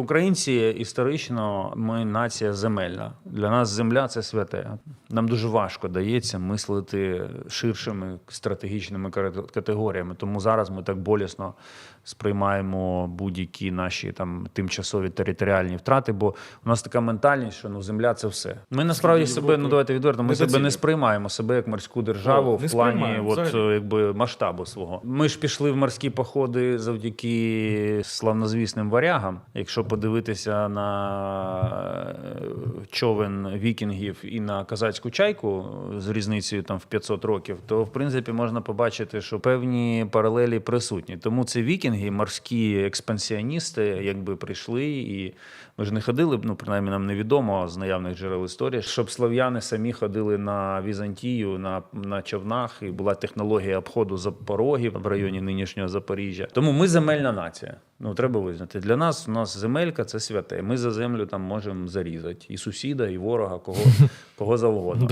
Українці історично ми нація земельна. Для нас земля це святе. Нам дуже важко дається мислити ширшими стратегічними категоріями. Тому зараз ми так болісно сприймаємо будь-які наші там тимчасові територіальні втрати. Бо у нас така ментальність, що ну земля це все. Ми насправді себе, ну давайте відверто, ми себе не сприймаємо себе як морську державу О, в плані от, взагалі. якби масштабу свого. Ми ж пішли в морські походи завдяки славнозвісним варягам. Якщо подивитися на е, човен вікінгів і на казацьку чайку з різницею там в 500 років, то в принципі можна побачити, що певні паралелі присутні. Тому це вікінги, морські експансіоністи, якби прийшли, і ми ж не ходили, ну принаймні нам невідомо з наявних джерел історії, щоб слов'яни самі ходили на Візантію на, на човнах, і була технологія обходу запорогів в районі нинішнього Запоріжжя. Тому ми земельна нація. Ну треба визнати. Для нас у нас земелька це святе. Ми за землю там можемо зарізати і сусіда, і ворога, кого, кого завгодно.